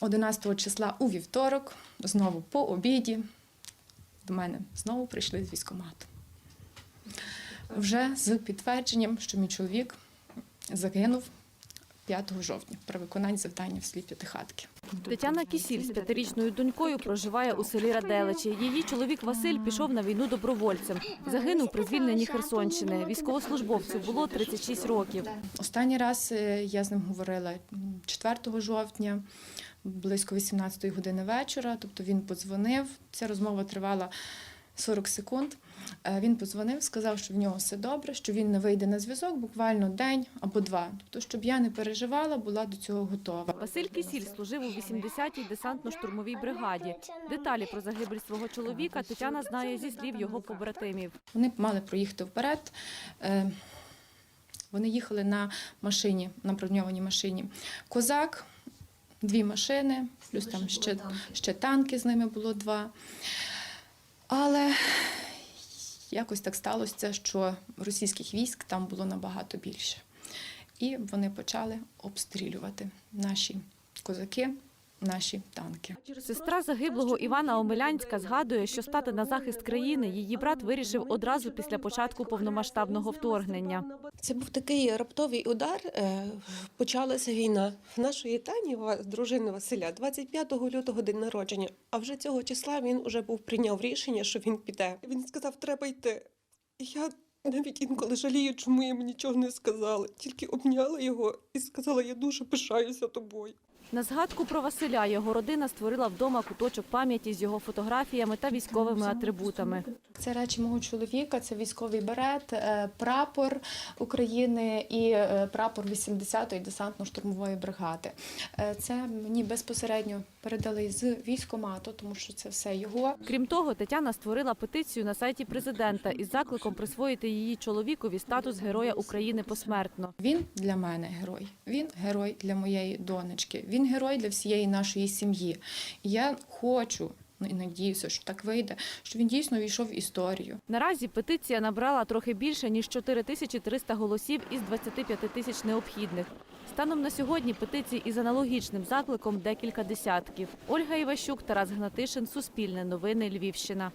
11 числа у вівторок, знову по обіді, до мене знову прийшли з військкомату. Вже з підтвердженням, що мій чоловік загинув 5 жовтня при виконанні завдання в селі П'ятихатки. Тетяна Кісіль з п'ятирічною донькою проживає у селі Раделичі. Її чоловік Василь пішов на війну добровольцем. Загинув при звільненні Херсонщини. Військовослужбовцю було 36 років. Останній раз е, я з ним говорила 4 жовтня, близько 18 години вечора. Тобто він подзвонив. Ця розмова тривала 40 секунд. Е, Він подзвонив, сказав, що в нього все добре, що він не вийде на зв'язок буквально день або два. Тобто, щоб я не переживала, була до цього готова. Василь Кісіль служив у 80-й десантно-штурмовій бригаді. Деталі про загибель свого чоловіка Тетяна знає зі слів його побратимів. Вони мали проїхати вперед. Вони їхали на машині, на броньованій машині. Козак, дві машини, плюс там ще, ще танки з ними було два. Але якось так сталося, що російських військ там було набагато більше. І вони почали обстрілювати наші козаки, наші танки. Сестра загиблого Івана Омелянська згадує, що стати на захист країни її брат вирішив одразу після початку повномасштабного вторгнення. Це був такий раптовий удар. е, Почалася війна. В нашої Тані, дружини Василя, 25 лютого день народження. А вже цього числа він вже був прийняв рішення, що він піде. Він сказав, треба йти. Я навіть інколи жалію, чому йому нічого не сказала. Тільки обняла його і сказала, я дуже пишаюся тобою. На згадку про Василя його родина створила вдома куточок пам'яті з його фотографіями та військовими атрибутами. Це речі мого чоловіка, це військовий берет, е, прапор України і е, прапор 80-ї десантно-штурмової бригади. Е, Це мені безпосередньо передали з військомату, тому що це все його. Крім того, Тетяна створила петицію на сайті президента із закликом присвоїти її чоловікові статус Героя України посмертно. Він для мене герой. Він герой для моєї донечки. Він герой для всієї нашої сім'ї. І я хочу. ну, І надіюся, що так вийде, що він дійсно війшов в історію. Наразі петиція набрала трохи більше ніж 4300 голосів із 25 тисяч необхідних. Станом на сьогодні петицій із аналогічним закликом декілька десятків. Ольга Іващук, Тарас Гнатишин, Суспільне новини, Львівщина.